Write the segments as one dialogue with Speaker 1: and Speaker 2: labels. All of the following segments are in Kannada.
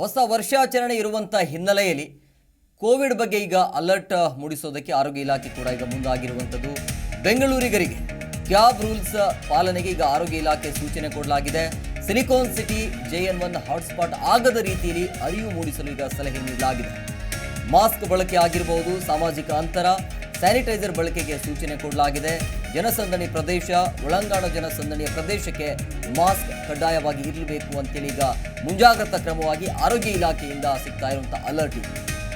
Speaker 1: ಹೊಸ ವರ್ಷಾಚರಣೆ ಇರುವಂಥ ಹಿನ್ನೆಲೆಯಲ್ಲಿ ಕೋವಿಡ್ ಬಗ್ಗೆ ಈಗ ಅಲರ್ಟ್ ಮೂಡಿಸೋದಕ್ಕೆ ಆರೋಗ್ಯ ಇಲಾಖೆ ಕೂಡ ಈಗ ಮುಂದಾಗಿರುವಂಥದ್ದು. ಬೆಂಗಳೂರಿಗರಿಗೆ ಕ್ಯಾಬ್ ರೂಲ್ಸ್ ಪಾಲನೆಗೆ ಈಗ ಆರೋಗ್ಯ ಇಲಾಖೆ ಸೂಚನೆ ಕೊಡಲಾಗಿದೆ. Silicon city J N one hotspot ಆಗದ ರೀತಿಯಲ್ಲಿ ಅರಿವು ಮೂಡಿಸಲು ಈಗ ಸಲಹೆ ನೀಡಲಾಗಿದೆ. ಮಾಸ್ಕ್ ಬಳಕೆ ಆಗಿರಬಹುದು ಸಾಮಾಜಿಕ ಅಂತರ, ಸ್ಯಾನಿಟೈಸರ್ ಬಳಕೆಗೆ ಸೂಚನೆ ಕೊಡಲಾಗಿದೆ. ಜನಸಂದಣಿ ಪ್ರದೇಶ, ಒಳಂಗಾಣ ಜನಸಂದಣಿಯ ಪ್ರದೇಶಕ್ಕೆ ಮಾಸ್ಕ್ ಕಡ್ಡಾಯವಾಗಿ ಇರಬೇಕು ಅಂತೇಳಿ ಈಗ ಮುಂಜಾಗ್ರತಾ ಕ್ರಮವಾಗಿ ಆರೋಗ್ಯ ಇಲಾಖೆಯಿಂದ ಸಿಗ್ತಾ ಇರುವಂಥ ಅಲರ್ಟ್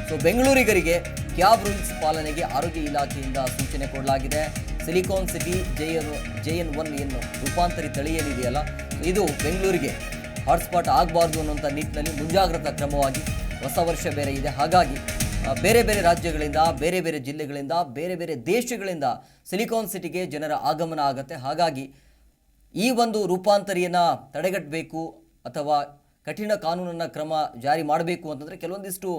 Speaker 1: ಸೊ ಬೆಂಗಳೂರಿಗರಿಗೆ ಕ್ಯಾಬ್ ರೂಲ್ಸ್ ಪಾಲನೆಗೆ ಆರೋಗ್ಯ ಇಲಾಖೆಯಿಂದ ಸೂಚನೆ ಕೊಡಲಾಗಿದೆ. Silicon city J N J N one ಏನು ರೂಪಾಂತರಿ ತಳಿ ಏನಿದೆಯಲ್ಲ ಇದು ಬೆಂಗಳೂರಿಗೆ ಹಾಟ್ಸ್ಪಾಟ್ ಆಗಬಾರ್ದು ಅನ್ನುವಂಥ ನಿಟ್ಟಿನಲ್ಲಿ ಮುಂಜಾಗ್ರತಾ ಕ್ರಮವಾಗಿ ಹೊಸ ವರ್ಷ ಬೇರೆ ಇದೆ. ಹಾಗಾಗಿ ಬೇರೆ ಬೇರೆ ರಾಜ್ಯಗಳಿಂದ, ಬೇರೆ ಬೇರೆ ಜಿಲ್ಲೆಗಳಿಂದ, ಬೇರೆ ಬೇರೆ ದೇಶಗಳಿಂದ ಸಿಲಿಕಾನ್ ಸಿಟಿಗೆ ಜನರ ಆಗಮನ ಆಗುತ್ತೆ. ಹಾಗಾಗಿ ಈ ಒಂದು ರೂಪಾಂತರಿಯನ್ನು ತಡೆಗಟ್ಟಬೇಕು ಅಥವಾ ಕಠಿಣ ಕಾನೂನನ್ನು ಕ್ರಮ ಜಾರಿ ಮಾಡಬೇಕು ಅಂತಂದರೆ ಕೆಲವೊಂದಿಷ್ಟು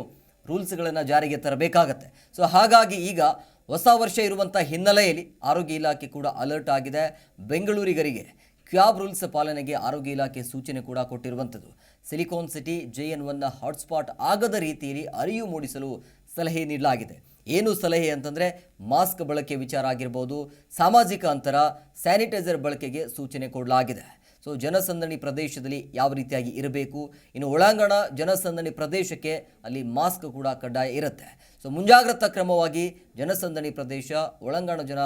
Speaker 1: ರೂಲ್ಸ್ಗಳನ್ನು ಜಾರಿಗೆ ತರಬೇಕಾಗತ್ತೆ. ಸೊ ಹಾಗಾಗಿ ಈಗ ಹೊಸ ವರ್ಷ ಇರುವಂಥ ಹಿನ್ನೆಲೆಯಲ್ಲಿ ಆರೋಗ್ಯ ಇಲಾಖೆ ಕೂಡ ಅಲರ್ಟ್ ಆಗಿದೆ. ಬೆಂಗಳೂರಿಗರಿಗೆ ಕ್ಯಾಬ್ ರೂಲ್ಸ್ ಪಾಲನೆಗೆ ಆರೋಗ್ಯ ಇಲಾಖೆ ಸೂಚನೆ ಕೂಡ ಕೊಟ್ಟಿರುವಂಥದ್ದು ಸಿಲಿಕಾನ್ ಸಿಟಿ ಜೆ ಎನ್ ಒನ್ನ ಹಾಟ್ಸ್ಪಾಟ್ ಆಗದ ರೀತಿಯಲ್ಲಿ ಅರಿವು ಮೂಡಿಸಲು ಸಲಹೆ ನೀಡಲಾಗಿದೆ. ಏನು ಸಲಹೆ ಅಂತಂದರೆ ಮಾಸ್ಕ್ ಬಳಕೆ ವಿಚಾರ ಆಗಿರ್ಬೋದು, ಸಾಮಾಜಿಕ ಅಂತರ, ಸ್ಯಾನಿಟೈಸರ್ ಬಳಕೆಗೆ ಸೂಚನೆ ಕೊಡಲಾಗಿದೆ. ಸೊ, ಜನಸಂದಣಿ ಪ್ರದೇಶದಲ್ಲಿ ಯಾವ ರೀತಿಯಾಗಿ ಇರಬೇಕು? ಇನ್ನು ಒಳಾಂಗಣ ಜನಸಂದಣಿ ಪ್ರದೇಶಕ್ಕೆ ಅಲ್ಲಿ ಮಾಸ್ಕ್ ಕೂಡ ಕಡ್ಡಾಯ ಇರುತ್ತೆ. ಸೊ, ಮುಂಜಾಗ್ರತಾ ಕ್ರಮವಾಗಿ ಜನಸಂದಣಿ ಪ್ರದೇಶ, ಒಳಾಂಗಣ ಜನ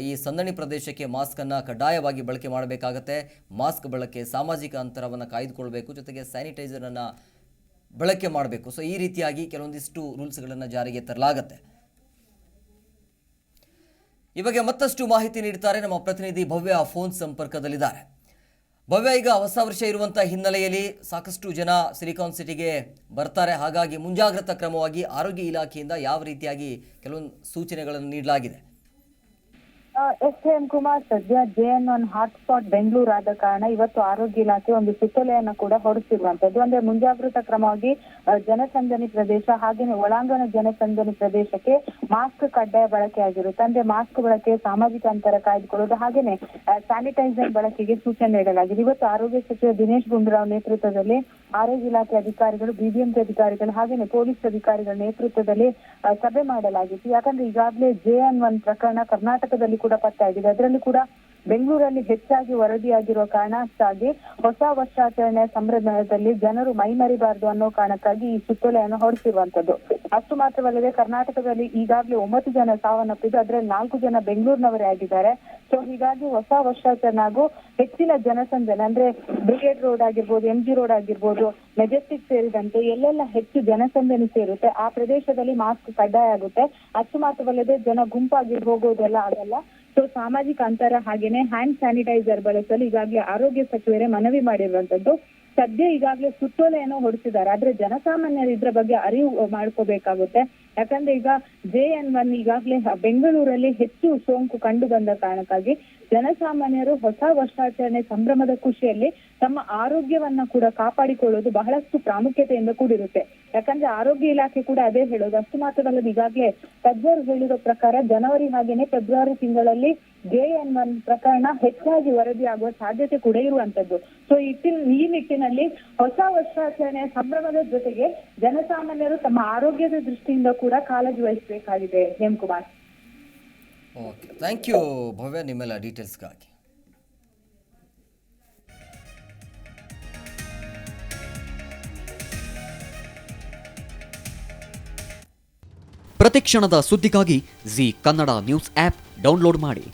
Speaker 1: ಈ ಸಂದಣಿ ಪ್ರದೇಶಕ್ಕೆ ಮಾಸ್ಕನ್ನು ಕಡ್ಡಾಯವಾಗಿ ಬಳಕೆ ಮಾಡಬೇಕಾಗತ್ತೆ. ಮಾಸ್ಕ್ ಬಳಕೆ, ಸಾಮಾಜಿಕ ಅಂತರವನ್ನು ಕಾಯ್ದುಕೊಳ್ಬೇಕು. ಜೊತೆಗೆ ಸ್ಯಾನಿಟೈಸರನ್ನು ಬಳಕೆ ಮಾಡಬೇಕು. ಸೊ ಈ ರೀತಿಯಾಗಿ ಕೆಲವೊಂದಿಷ್ಟು ರೂಲ್ಸ್ಗಳನ್ನು ಜಾರಿಗೆ ತರಲಾಗತ್ತೆ. ಈ ಬಗ್ಗೆ ಮತ್ತಷ್ಟು ಮಾಹಿತಿ ನೀಡ್ತಾರೆ ನಮ್ಮ ಪ್ರತಿನಿಧಿ ಭವ್ಯ ಫೋನ್ ಸಂಪರ್ಕದಲ್ಲಿದ್ದಾರೆ. ಭವ್ಯ, ಈಗ ಹೊಸ ವರ್ಷ ಇರುವಂಥ ಹಿನ್ನೆಲೆಯಲ್ಲಿ ಸಾಕಷ್ಟು ಜನ ಸಿಲಿಕಾನ್ ಸಿಟಿಗೆ ಬರ್ತಾರೆ. ಹಾಗಾಗಿ ಮುಂಜಾಗ್ರತಾ ಕ್ರಮವಾಗಿ ಆರೋಗ್ಯ ಇಲಾಖೆಯಿಂದ ಯಾವ ರೀತಿಯಾಗಿ ಕೆಲವೊಂದು ಸೂಚನೆಗಳನ್ನು ನೀಡಲಾಗಿದೆ.
Speaker 2: ಎಸ್ ಎಂ ಕುಮಾರ್ ಸದ್ಯ J N one hotspot Bengaluru ಆದ ಕಾರಣ ಇವತ್ತು ಆರೋಗ್ಯ ಇಲಾಖೆ ಒಂದು ಸುತ್ತೋಲೆಯನ್ನು ಕೂಡ ಹೊರಡಿಸಿರುವಂತದ್ದು ಅಂದ್ರೆ ಮುಂಜಾಗ್ರತಾ ಕ್ರಮವಾಗಿ ಜನಸಂದಣಿ ಪ್ರದೇಶ ಹಾಗೇನೆ ಒಳಾಂಗಣ ಜನಸಂದಣಿ ಪ್ರದೇಶಕ್ಕೆ ಮಾಸ್ಕ್ ಕಡ್ಡಾಯ ಬಳಕೆ ಆಗಿರುತ್ತೆ. ಅಂದ್ರೆ ಮಾಸ್ಕ್ ಬಳಕೆ, ಸಾಮಾಜಿಕ ಅಂತರ ಕಾಯ್ದುಕೊಳ್ಳೋದು ಹಾಗೇನೆ ಸ್ಯಾನಿಟೈಸರ್ ಬಳಕೆಗೆ ಸೂಚನೆ ನೀಡಲಾಗಿದೆ. ಇವತ್ತು ಆರೋಗ್ಯ ಸಚಿವ ದಿನೇಶ್ ಗುಂಡೂರಾವ್ ನೇತೃತ್ವದಲ್ಲಿ ಆರೋಗ್ಯ ಇಲಾಖೆ ಅಧಿಕಾರಿಗಳು, ಬಿಬಿಎಂಪಿ ಅಧಿಕಾರಿಗಳು ಹಾಗೇನೆ ಪೊಲೀಸ್ ಅಧಿಕಾರಿಗಳ ನೇತೃತ್ವದಲ್ಲಿ ಸಭೆ ಮಾಡಲಾಗಿತ್ತು. ಯಾಕಂದ್ರೆ ಈಗಾಗಲೇ ಜೆ ಎನ್ ಒನ್ ಪ್ರಕರಣ ಕರ್ನಾಟಕದಲ್ಲಿ ಕೂಡ ಪತ್ತೆಯಾಗಿದೆ ಅದರಲ್ಲಿ ಕೂಡ ಬೆಂಗಳೂರಲ್ಲಿ ಹೆಚ್ಚಾಗಿ ವರದಿಯಾಗಿರುವ ಕಾರಣಕ್ಕಾಗಿ ಹೊಸ ವರ್ಷಾಚರಣೆ ಸಂಭ್ರಮದಲ್ಲಿ ಜನರು ಮೈಮರಿಬಾರದು ಅನ್ನೋ ಕಾರಣಕ್ಕಾಗಿ ಈ ಸುತ್ತೋಲೆಯನ್ನು ಹೊರಡಿಸಿರುವಂತದ್ದು ಅಷ್ಟು ಮಾತ್ರವಲ್ಲದೆ ಕರ್ನಾಟಕದಲ್ಲಿ ಈಗಾಗಲೇ ಒಂಬತ್ತು ಜನ ಸಾವನ್ನಪ್ಪಿದ್ದು, ಅದರಲ್ಲಿ ನಾಲ್ಕು ಜನ ಬೆಂಗಳೂರಿನವರೇ ಆಗಿದ್ದಾರೆ. ಸೊ ಹೀಗಾಗಿ ಹೊಸ ವರ್ಷಾಚರಣೆ ಹಾಗೂ ಹೆಚ್ಚಿನ ಜನಸಂದಣಿ, ಅಂದ್ರೆ ಬ್ರಿಗೇಡ್ ರೋಡ್ ಆಗಿರ್ಬೋದು ಎಂ ಜಿ ರೋಡ್ ಆಗಿರ್ಬೋದು ಮೆಜೆಸ್ಟಿಕ್ ಸೇರಿದಂತೆ ಎಲ್ಲೆಲ್ಲ ಹೆಚ್ಚು ಜನಸಂದಣಿ ಸೇರುತ್ತೆ. ಆ ಪ್ರದೇಶದಲ್ಲಿ ಮಾಸ್ಕ್ ಕಡ್ಡಾಯ ಆಗುತ್ತೆ. ಅಷ್ಟು ಮಾತ್ರವಲ್ಲದೆ ಜನ ಗುಂಪಾಗಿ ಹೋಗೋದೆಲ್ಲ ಆಗಲ್ಲ. ಸೊ ಸಾಮಾಜಿಕ ಅಂತರ ಹಾಗೇನೆ ಹ್ಯಾಂಡ್ ಸ್ಯಾನಿಟೈಸರ್ ಬಳಸಲು ಈಗಾಗಲೇ ಆರೋಗ್ಯ ಸಚಿವರೇ ಮನವಿ ಮಾಡಿರುವಂತದ್ದು ಸದ್ಯ ಈಗಾಗಲೇ ಏನೋ ಹೊರಡಿಸಿದ್ದಾರೆ ಆದ್ರೆ ಜನಸಾಮಾನ್ಯರು ಇದ್ರ ಬಗ್ಗೆ ಅರಿವು ಮಾಡ್ಕೋಬೇಕಾಗುತ್ತೆ. ಯಾಕಂದ್ರೆ ಈಗ ಜೆ ಎನ್ ಒನ್ ಈಗಾಗಲೇ ಬೆಂಗಳೂರಲ್ಲಿ ಹೆಚ್ಚು ಸೋಂಕು ಕಂಡು ಬಂದ ಕಾರಣಕ್ಕಾಗಿ ಜನಸಾಮಾನ್ಯರು ಹೊಸ ವರ್ಷಾಚರಣೆ ಸಂಭ್ರಮದ ಖುಷಿಯಲ್ಲಿ ತಮ್ಮ ಆರೋಗ್ಯವನ್ನ ಕೂಡ ಕಾಪಾಡಿಕೊಳ್ಳೋದು ಬಹಳಷ್ಟು ಪ್ರಾಮುಖ್ಯತೆಯಿಂದ ಕೂಡಿರುತ್ತೆ. ಯಾಕಂದ್ರೆ ಆರೋಗ್ಯ ಇಲಾಖೆ ಕೂಡ ಅದೇ ಹೇಳೋದು. ಅಷ್ಟು ಮಾತ್ರವಲ್ಲದೆ ಈಗಾಗಲೇ ತಜ್ಞರು ಹೇಳಿರೋ ಪ್ರಕಾರ ಜನವರಿ ಹಾಗೇನೆ ಫೆಬ್ರವರಿ ತಿಂಗಳಲ್ಲಿ ಜೆ ಎನ್ ಒನ್ ಪ್ರಕರಣ ಹೆಚ್ಚಾಗಿ ವರದಿ ಆಗುವ ಸಾಧ್ಯತೆ ಕೂಡ ಇರುವಂತದ್ದು ಸೊ ಈ ಈ ನಿಟ್ಟಿನಲ್ಲಿ ಹೊಸ ವರ್ಷಾಚರಣೆಯ ಸಂಭ್ರಮದ ಜೊತೆಗೆ ಜನಸಾಮಾನ್ಯರು ತಮ್ಮ ಆರೋಗ್ಯದ ದೃಷ್ಟಿಯಿಂದ ಕೂಡ ಕಾಳಜಿ ವಹಿಸಬೇಕಾಗಿದೆ Hemakumar
Speaker 1: okay thank you Bhavya. ನಿಮ್ಮೆಲ್ಲ ಡೀಟೇಲ್ಸ್ಗಾಗಿ
Speaker 3: ಪ್ರತಿಕ್ಷಣದ ಸುದ್ದಿಗಾಗಿ Zee Kannada news app download ಮಾಡಿ.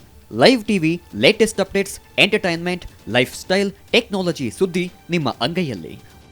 Speaker 3: Live TV latest updates entertainment lifestyle technology ಸುದ್ದಿ ನಿಮ್ಮ ಅಂಗೈಯಲ್ಲಿ.